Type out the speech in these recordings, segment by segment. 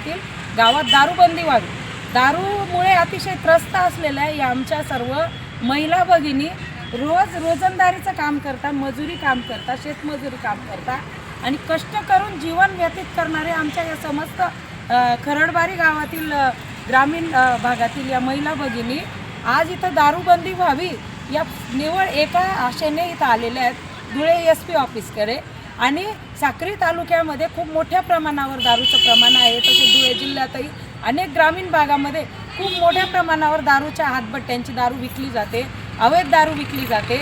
होतील गावात दारूबंदी व्हावी दारूमुळे अतिशय त्रस्त असलेल्या या आमच्या सर्व महिला भगिनी रोज रोजंदारीचं काम करता मजुरी काम करता शेतमजुरी काम करता आणि कष्ट करून जीवन व्यतीत करणारे आमच्या या समस्त खरडबारी गावातील ग्रामीण भागातील या महिला भगिनी आज इथं दारूबंदी व्हावी या निवळ एका आशेने इथं आलेल्या आहेत. धुळे एस पी ऑफिसकडे. आणि साक्री तालुक्यामध्ये खूप मोठ्या प्रमाणावर दारूचं प्रमाण आहे. तसे धुळे जिल्ह्यातही अनेक ग्रामीण भागामध्ये खूप मोठ्या प्रमाणावर दारूच्या हातबट्ट्यांची दारू विकली जाते. अवैध दारू विकली जाते.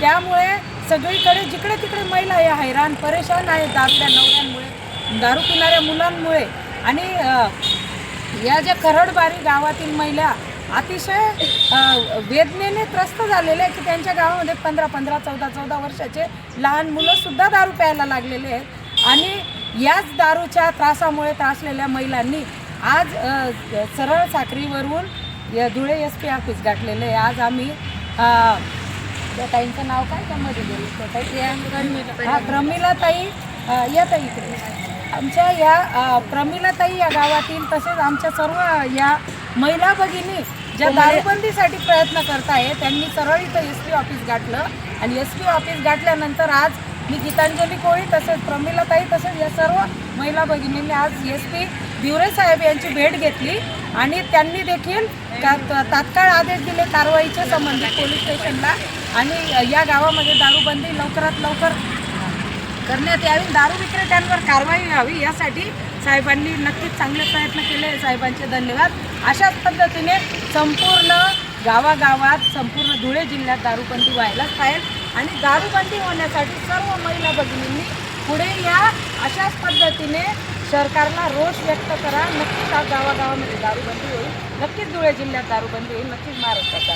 त्यामुळे सगळीकडे जिकडे तिकडे महिला या हैराण परेशान आहेत दारूच्या नवऱ्यांमुळे दारू पिणाऱ्या मुलांमुळे. आणि या ज्या खरडबारी गावातील महिला अतिशय वेदनेने त्रस्त झालेले आहे की त्यांच्या गावामध्ये पंधरा पंधरा चौदा चौदा वर्षाचे लहान मुलंसुद्धा दारू प्यायला लागलेले आहेत. आणि याच दारूच्या त्रासामुळे त्रासलेल्या महिलांनी आज सरळ साखरीवरून धुळे एस पी ऑफिस गाठलेलं आहे. आज आम्ही त्या ताईंचं नाव काय? त्यामध्ये गेलं हा प्रमिलाताई या ताई इकडे. आमच्या या प्रमिलाताई या गावातील तसेच आमच्या सर्व या महिला भगिनी ज्या दारूबंदीसाठी प्रयत्न करत आहे त्यांनी सरळ इथं एस पी ऑफिस गाठलं. आणि एस पी ऑफिस गाठल्यानंतर आज मी गीतांजली कोळी तसेच प्रमिलाताई तसेच या सर्व महिला भगिनींनी आज एस पी भिवरे साहेब यांची भेट घेतली. आणि त्यांनी देखील तात्काळ आदेश दिले कारवाईच्या संबंधित पोलीस स्टेशनला. आणि या गावामध्ये दारूबंदी लवकरात लवकर करण्यात यावी. दारू विक्रेत्यांवर कारवाई व्हावी यासाठी साहेबांनी नक्कीच चांगले प्रयत्न केले. साहेबांचे धन्यवाद. अशाच पद्धतीने संपूर्ण गावागावात संपूर्ण धुळे जिल्ह्यात दारूबंदी व्हायलाच पाहिजे आणि दारूबंदी होण्यासाठी सर्व महिला भगिनींनी पुढे या अशाच पद्धतीने सरकारला रोष व्यक्त करा. नक्कीच गावागावामध्ये दारूबंदी होईल. नक्कीच धुळे जिल्ह्यात दारूबंदी होईल. नक्कीच महाराष्ट्रात